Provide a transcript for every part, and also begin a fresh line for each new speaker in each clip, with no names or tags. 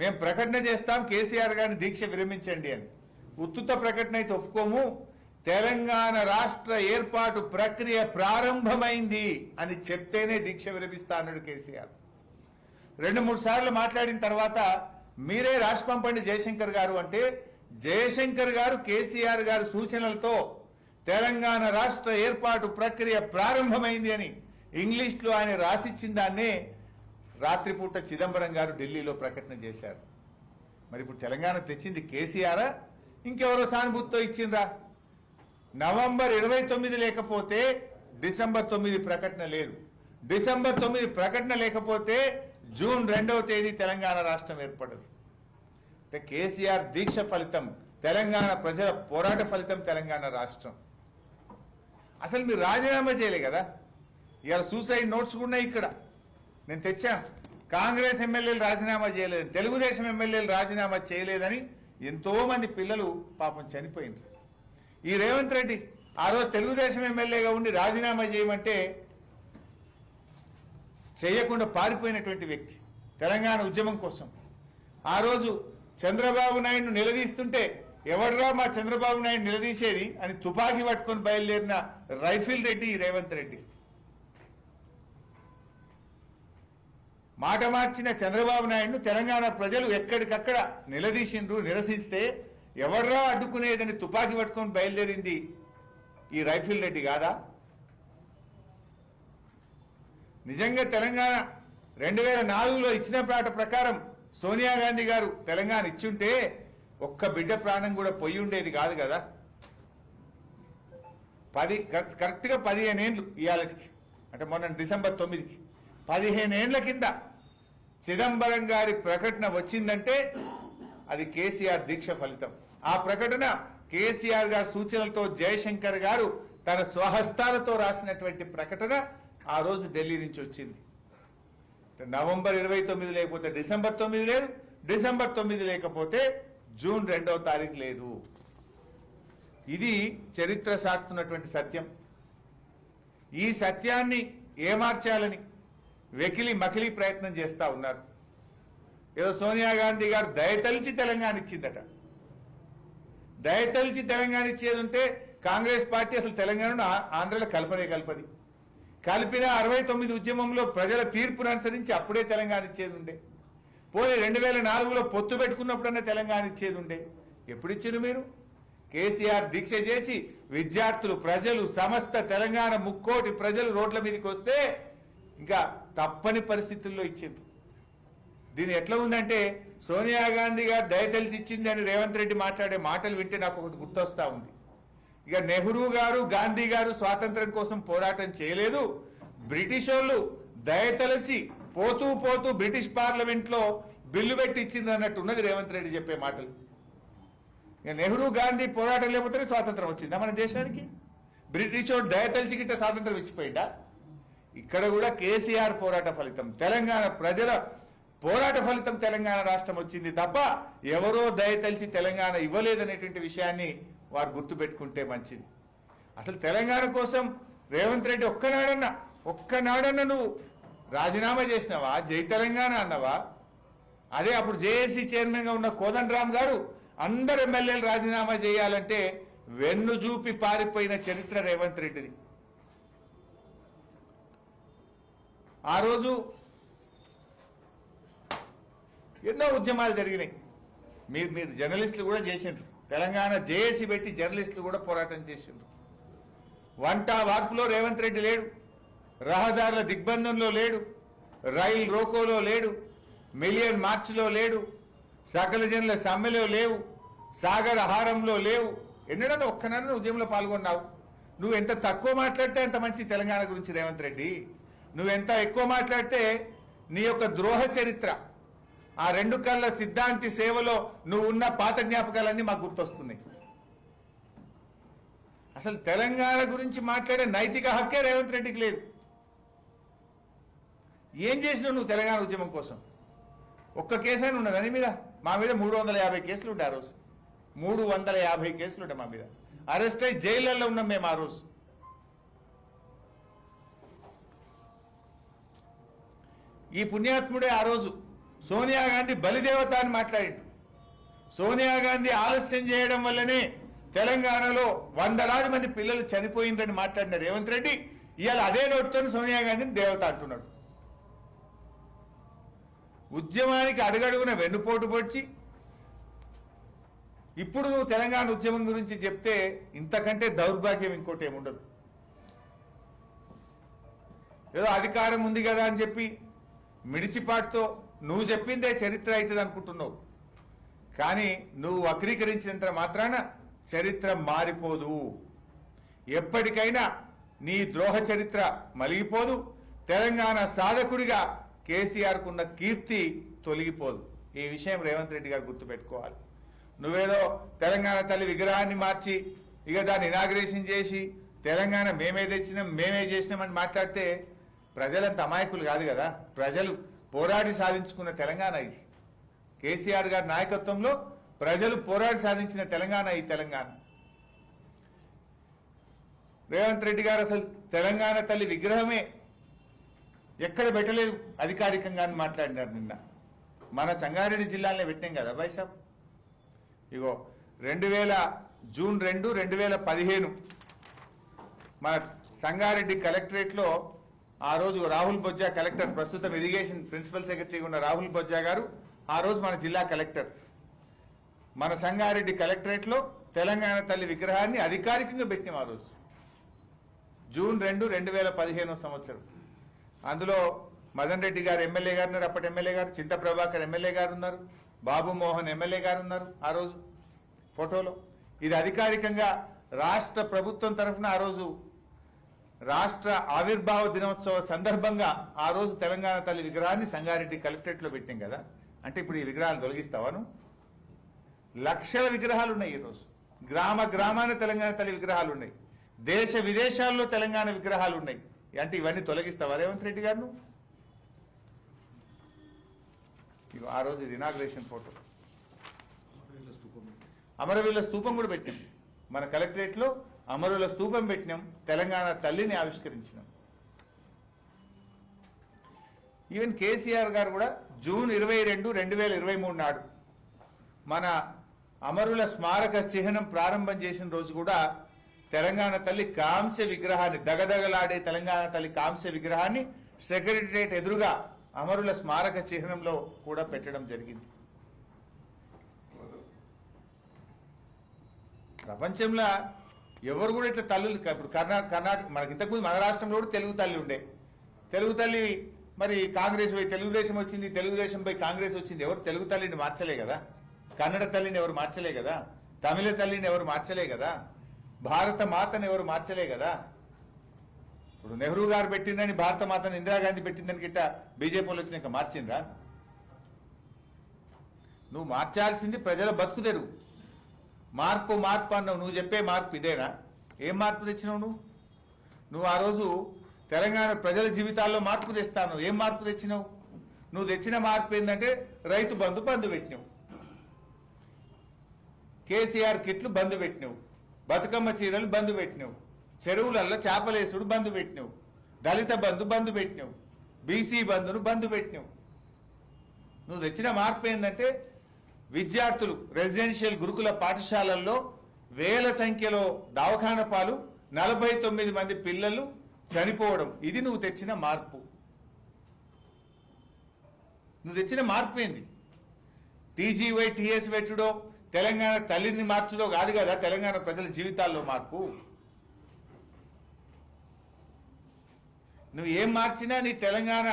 మేము ప్రకటన చేస్తాం కేసీఆర్ గారిని దీక్ష విరమించండి అని. ఉత్తుత ప్రకటన అయితే ఒప్పుకోము. తెలంగాణ రాష్ట్ర ఏర్పాటు ప్రక్రియ ప్రారంభమైంది అని చెప్తేనే దీక్ష విరమిస్తా అన్నాడు కేసీఆర్. రెండు మూడు సార్లు మాట్లాడిన తర్వాత మీరే రాష్ట్రంపండి పంపండి జయశంకర్ గారు అంటే జయశంకర్ గారు కేసీఆర్ గారు సూచనలతో తెలంగాణ రాష్ట్ర ఏర్పాటు ప్రక్రియ ప్రారంభమైంది అని ఇంగ్లీష్లో ఆయన రాసిచ్చిన దాన్నే రాత్రిపూట చిదంబరం గారు ఢిల్లీలో ప్రకటన చేశారు. మరి ఇప్పుడు తెలంగాణ తెచ్చింది కేసీఆరా ఇంకెవరో సానుభూతితో ఇచ్చిండ్రా? నవంబర్ ఇరవై తొమ్మిది లేకపోతే డిసెంబర్ తొమ్మిది ప్రకటన లేదు. డిసెంబర్ తొమ్మిది ప్రకటన లేకపోతే జూన్ రెండవ తేదీ తెలంగాణ రాష్ట్రం ఏర్పడదు. అంటే కేసీఆర్ దీక్ష ఫలితం తెలంగాణ ప్రజల పోరాట ఫలితం తెలంగాణ రాష్ట్రం. అసలు మీరు రాజీనామా చేయలే కదా? ఇవాళ సూసైడ్ నోట్స్ కూడా ఉన్నాయి ఇక్కడ. నేను తెచ్చాను. కాంగ్రెస్ ఎమ్మెల్యేలు రాజీనామా చేయలేదు. తెలుగుదేశం ఎమ్మెల్యేలు రాజీనామా చేయలేదని ఎంతోమంది పిల్లలు పాపం చనిపోయింది ఈ రేవంత్ రెడ్డి ఆ రోజు తెలుగుదేశం ఎమ్మెల్యేగా ఉండి రాజీనామా చేయమంటే చేయకుండా పారిపోయినటువంటి వ్యక్తి తెలంగాణ ఉద్యమం కోసం. ఆ రోజు చంద్రబాబు నాయుడు నిలదీస్తుంటే ఎవడరా మా చంద్రబాబు నాయుడు నిలదీసేది అని తుపాకీ పట్టుకొని బయలుదేరిన రైఫిల్ రెడ్డి రేవంత్ రెడ్డి. మాట మార్చిన చంద్రబాబు నాయుడును తెలంగాణ ప్రజలు ఎక్కడికక్కడ నిలదీసిండ్రు నిరసిస్తే ఎవడ్రా అడ్డుకునేదని తుపాకీ పట్టుకొని బయలుదేరింది ఈ రైఫిల్ రెడ్డి కాదా? నిజంగా తెలంగాణ రెండు వేల నాలుగులో ఇచ్చిన పాట ప్రకారం సోనియా గాంధీ గారు తెలంగాణ ఇచ్చుంటే ఒక్క బిడ్డ ప్రాణం కూడా పొయ్యి ఉండేది కాదు కదా. పది కరెక్ట్- కరెక్ట్గా పదిహేను ఏళ్ళు ఇవాళకి అంటే మొన్న డిసెంబర్ తొమ్మిదికి. పదిహేను ఏండ్ల కింద చిదంబరం గారి ప్రకటన వచ్చిందంటే అది కేసీఆర్ దీక్ష ఫలితం. ఆ ప్రకటన కేసీఆర్ గారి సూచనలతో జయశంకర్ గారు తన స్వహస్తాలతో రాసినటువంటి ప్రకటన ఆ రోజు ఢిల్లీ నుంచి వచ్చింది. నవంబర్ ఇరవై తొమ్మిది లేకపోతే డిసెంబర్ తొమ్మిది లేదు డిసెంబర్ తొమ్మిది లేకపోతే జూన్ రెండవ తారీఖు లేదు. ఇది చరిత్ర సాగుతున్నటువంటి సత్యం. ఈ సత్యాన్ని ఏమార్చాలని వెకిలి మకిలి ప్రయత్నం చేస్తా ఉన్నారు. ఏదో సోనియా గాంధీ గారు దయతలిచి తెలంగాణ ఇచ్చిందట. దయతలిచి తెలంగాణ ఇచ్చేది ఉంటే కాంగ్రెస్ పార్టీ అసలు తెలంగాణను ఆంధ్రలో కలపనే కలపది. కలిపిన అరవై తొమ్మిది ఉద్యమంలో ప్రజల తీర్పును అనుసరించి అప్పుడే తెలంగాణ ఇచ్చేది ఉండే. పోయి రెండు వేల నాలుగులో పొత్తు పెట్టుకున్నప్పుడన్నా తెలంగాణ ఇచ్చేది ఉండే. ఎప్పుడు ఇచ్చారు మీరు? కేసీఆర్ దీక్ష చేసి విద్యార్థులు ప్రజలు సమస్త తెలంగాణ ముక్కోటి ప్రజలు రోడ్ల మీదకి వస్తే ఇంకా తప్పని పరిస్థితుల్లో ఇచ్చింది దీని ఎట్లా ఉందంటే సోనియా గాంధీ గారు దయతలిసి ఇచ్చింది అని రేవంత్ రెడ్డి మాట్లాడే మాటలు వింటే నాకు ఒకటి గుర్తొస్తా ఉంది. ఇక నెహ్రూ గారు గాంధీ గారు స్వాతంత్రం కోసం పోరాటం చేయలేదు. బ్రిటిష్ వాళ్ళు దయతలచి పోతూ పోతూ బ్రిటిష్ పార్లమెంట్లో బిల్లు పెట్టి ఇచ్చింది అన్నట్టు ఉన్నది రేవంత్ రెడ్డి చెప్పే మాటలు. ఇక నెహ్రూ గాంధీ పోరాటం లేకపోతే స్వాతంత్రం వచ్చిందా మన దేశానికి? బ్రిటిష్ వాడు దయతలిచి గిట్ట స్వాతంత్రం ఇచ్చిపోయిందా ఇక్కడ కూడా కేసీఆర్ పోరాట ఫలితం. తెలంగాణ ప్రజల పోరాట ఫలితం తెలంగాణ రాష్ట్రం వచ్చింది తప్ప ఎవరో దయతలిచి తెలంగాణ ఇవ్వలేదనేటువంటి విషయాన్ని వారు గుర్తుపెట్టుకుంటే మంచిది. అసలు తెలంగాణ కోసం రేవంత్ రెడ్డి ఒక్కనాడన్నా ఒక్కనాడన్నా నువ్వు రాజీనామా చేసినావా? జై తెలంగాణ అన్నవా? అదే అప్పుడు జేఏసీ చైర్మన్గా ఉన్న కోదండరామ్ గారు అందరు ఎమ్మెల్యేలు రాజీనామా చేయాలంటే వెన్ను చూపి పారిపోయిన చరిత్ర రేవంత్ రెడ్డిది. ఆ రోజు ఎన్నో ఉద్యమాలు జరిగినాయి. మీరు మీరు జర్నలిస్టులు కూడా చేసిండ్రు. తెలంగాణ జేఏసీ పెట్టి జర్నలిస్టులు కూడా పోరాటం చేసిండ్రు. వంట వార్పులో రేవంత్ రెడ్డి లేడు. రహదారుల దిగ్బంధంలో లేడు. రైల్ రోకోలో లేడు. మిలియన్ మార్చ్లో లేడు. సకల జనుల సమ్మెలో లేవు. సాగర హారంలో లేవు. ఎన్నడన్నా ఒక్కనన్నా ఉద్యమంలో పాల్గొన్నావు. నువ్వు ఎంత తక్కువ మాట్లాడితే అంత మంచి తెలంగాణ గురించి రేవంత్ రెడ్డి. నువ్వెంత ఎక్కువ మాట్లాడితే నీ యొక్క ద్రోహ చరిత్ర ఆ రెండు కళ్ళ సిద్ధాంతి సేవలో నువ్వు ఉన్న పాత జ్ఞాపకాలన్నీ మాకు గుర్తొస్తున్నాయి. అసలు తెలంగాణ గురించి మాట్లాడే నైతిక హక్కే రేవంత్ రెడ్డికి లేదు. ఏం చేసినావు నువ్వు తెలంగాణ ఉద్యమం కోసం? ఒక్క కేసైనా ఉన్నది అని మీద? మా మీద మూడు వందల యాభై కేసులు ఉండే ఆ రోజు. మూడు వందల యాభై కేసులు ఉండే మా మీద. అరెస్ట్ అయి జైళ్ళల్లో ఉన్నాం మేము ఆ రోజు. ఈ పుణ్యాత్ముడే ఆ రోజు సోనియా గాంధీ బలిదేవత అని మాట్లాడిండు. సోనియా గాంధీ ఆలస్యం చేయడం వల్లనే తెలంగాణలో వందలాది మంది పిల్లలు చనిపోయిందని మాట్లాడిన రేవంత్ రెడ్డి ఇవాళ అదే నోటితో సోనియా గాంధీని దేవత అంటున్నాడు. ఉద్యమానికి అడుగడుగున వెన్నుపోటు పొడిచి ఇప్పుడు నువ్వు తెలంగాణ ఉద్యమం గురించి చెప్తే ఇంతకంటే దౌర్భాగ్యం ఇంకోటి ఏముండదు. ఏదో అధికారం ఉంది కదా అని చెప్పి మిడిసిపాటుతో నువ్వు చెప్పిందే చరిత్ర అవుతుంది అనుకుంటున్నావు కానీ నువ్వు వక్రీకరించినంత మాత్రాన చరిత్ర మారిపోదు. ఎప్పటికైనా నీ ద్రోహ చరిత్ర మలిగిపోదు. తెలంగాణ సాధకుడిగా కేసీఆర్కున్న కీర్తి తొలగిపోదు. ఈ విషయం రేవంత్ రెడ్డి గారు గుర్తుపెట్టుకోవాలి. నువ్వేదో తెలంగాణ తల్లి విగ్రహాన్ని మార్చి ఇక దాన్ని ఇనాగ్రేషన్ చేసి తెలంగాణ మేమే తెచ్చినాం మేమే చేసినామని మాట్లాడితే ప్రజలంత అమాయకులు కాదు కదా. ప్రజలు పోరాడి సాధించుకున్న తెలంగాణ ఇది. కేసీఆర్ గారి నాయకత్వంలో ప్రజలు పోరాడి సాధించిన తెలంగాణ ఈ తెలంగాణ. రేవంత్ రెడ్డి గారు అసలు తెలంగాణ తల్లి విగ్రహమే. ఎక్కడ పెట్టలేదు అధికారికంగా అని మాట్లాడినారు నిన్న. మన సంగారెడ్డి జిల్లాలో పెట్టాం కదా బైసాబ్ ఇగో రెండు వేల జూన్ రెండు రెండు వేల పదిహేను మన సంగారెడ్డి కలెక్టరేట్లో ఆ రోజు రాహుల్ బొజ్జా కలెక్టర్ ప్రస్తుతం ఇరిగేషన్ ప్రిన్సిపల్ సెక్రటరీగా ఉన్న రాహుల్ బొజ్జా గారు ఆ రోజు మన జిల్లా కలెక్టర్. మన సంగారెడ్డి కలెక్టరేట్లో తెలంగాణ తల్లి విగ్రహాన్ని అధికారికంగా పెట్టినాం ఆ రోజు. జూన్ రెండు రెండు వేల పదిహేనో సంవత్సరం. అందులో మదన్ రెడ్డి గారు ఎమ్మెల్యే గారు ఉన్నారు అప్పటి ఎమ్మెల్యే గారు చింత ప్రభాకర్ ఎమ్మెల్యే గారు ఉన్నారు బాబు మోహన్ ఎమ్మెల్యే గారు ఉన్నారు ఆ రోజు ఫోటోలో. ఇది అధికారికంగా రాష్ట్ర ప్రభుత్వం తరఫున ఆ రోజు రాష్ట్ర ఆవిర్భావ దినోత్సవ సందర్భంగా ఆ రోజు తెలంగాణ తల్లి విగ్రహాన్ని సంగారెడ్డి కలెక్టరేట్లో పెట్టాం కదా. అంటే ఇప్పుడు ఈ విగ్రహాలు తొలగిస్తావాను? లక్షల విగ్రహాలు ఉన్నాయి ఈరోజు గ్రామ గ్రామాన తెలంగాణ తల్లి విగ్రహాలు ఉన్నాయి దేశ విదేశాల్లో తెలంగాణ విగ్రహాలు ఉన్నాయి అంటే ఇవన్నీ తొలగిస్తావా రేవంత్ రెడ్డి గారు? ఆ రోజు ఇది ఇనాగ్రేషన్ ఫోటో అమరవీరుల స్తూపం కూడా పెట్టినాం మన కలెక్టరేట్లో అమరుల స్థూపం పెట్టినాం తెలంగాణ తల్లిని ఆవిష్కరించినాం. ఈవెన్ కేసీఆర్ గారు కూడా జూన్ ఇరవై రెండు రెండు వేల ఇరవై మూడు నాడు మన అమరుల స్మారక చిహ్నం ప్రారంభం చేసిన రోజు కూడా తెలంగాణ తల్లి కాంస్య విగ్రహాన్ని దగదగలాడే తెలంగాణ తల్లి కాంస్య విగ్రహాన్ని సెక్రటరియట్ ఎదురుగా అమరుల స్మారక చిహ్నంలో కూడా పెట్టడం జరిగింది. ప్రపంచంలో ఎవరు కూడా ఇట్లా తల్లులు ఇప్పుడు కర్ణా కర్ణాటక మనకి ఇంతకుముందు మన రాష్ట్రంలో కూడా తెలుగు తల్లి ఉండే. తెలుగు తల్లి మరి కాంగ్రెస్ పోయి తెలుగుదేశం వచ్చింది తెలుగుదేశం పోయి కాంగ్రెస్ వచ్చింది ఎవరు తెలుగు తల్లిని మార్చలే కదా? కన్నడ తల్లిని ఎవరు మార్చలే కదా? తమిళ తల్లిని ఎవరు మార్చలే కదా? భారత మాతను ఎవరు మార్చలే కదా? ఇప్పుడు నెహ్రూ గారు పెట్టిందని భారత మాతను ఇందిరాగాంధీ పెట్టిందని గిట్ట బీజేపీలో వాళ్ళు వచ్చినాక మార్చిండ్రా? నువ్వు మార్చాల్సింది ప్రజల బతుకుదెరువు మార్పు మార్పు అన్నావు. నువ్వు చెప్పే మార్పు ఇదేనా? ఏం మార్పు తెచ్చినావు నువ్వు? నువ్వు ఆ రోజు తెలంగాణ ప్రజల జీవితాల్లో మార్పు తెస్తాను? ఏం మార్పు తెచ్చినావు? నువ్వు తెచ్చిన మార్పు ఏంటంటే రైతు బంధు బంధు పెట్టినావు. కేసీఆర్ కిట్లు బంధు పెట్టినావు. బతుకమ్మ చీరలు బంధు పెట్టినావు. చెరువులల్లో చేపలేసుడు బంధు పెట్టినావు. దళిత బంధు బంధు పెట్టినావు. బీసీ బంధును బంధు పెట్టినావు. నువ్వు తెచ్చిన మార్పు ఏంటంటే విద్యార్థులు రెసిడెన్షియల్ గురుకుల పాఠశాలల్లో వేల సంఖ్యలో దవాఖాన పాలు నలభై తొమ్మిది మంది పిల్లలు చనిపోవడం. ఇది నువ్వు తెచ్చిన మార్పు. నువ్వు తెచ్చిన మార్పు ఏంది? టీజీవై టీఎస్ పెట్టుడో తెలంగాణ తల్లిని మార్చడో కాదు కదా తెలంగాణ ప్రజల జీవితాల్లో మార్పు. నువ్వు ఏం మార్చినా నీ తెలంగాణ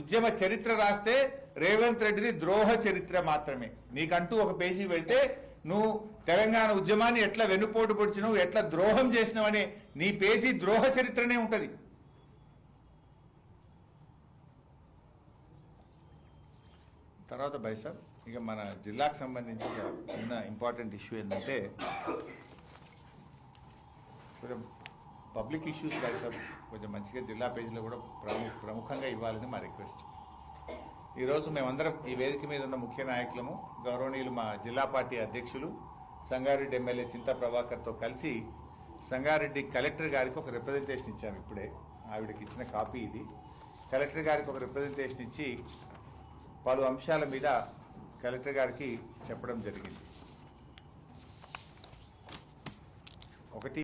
ఉద్యమ చరిత్ర రాస్తే రేవంత్ రెడ్డిది ద్రోహ చరిత్ర మాత్రమే. నీకంటూ ఒక పేజీ వెళ్తే నువ్వు తెలంగాణ ఉద్యమాన్ని ఎట్లా వెన్నుపోటు పొడిచినావు ఎట్లా ద్రోహం చేసినావనే నీ పేజీ ద్రోహ చరిత్రనే ఉంటుంది. తర్వాత బైసాబ్ ఇక మన జిల్లాకు సంబంధించి చిన్న ఇంపార్టెంట్ ఇష్యూ ఏంటంటే కొంచెం పబ్లిక్ ఇష్యూస్ బైసాబ్ కొంచెం మంచిగా జిల్లా పేజీలో కూడా ప్రముఖంగా ఇవ్వాలని మా రిక్వెస్ట్. ఈరోజు మేమందరం ఈ వేదిక మీద ఉన్న ముఖ్య నాయకులము గౌరవనీయులు మా జిల్లా పార్టీ అధ్యక్షులు సంగారెడ్డి ఎమ్మెల్యే చింతా ప్రభాకర్తో కలిసి సంగారెడ్డి కలెక్టర్ గారికి ఒక రిప్రజెంటేషన్ ఇచ్చాము ఇప్పుడే. ఆవిడకి ఇచ్చిన కాపీ ఇది. కలెక్టర్ గారికి ఒక రిప్రజెంటేషన్ ఇచ్చి పలు అంశాల మీద కలెక్టర్ గారికి చెప్పడం జరిగింది. ఒకటి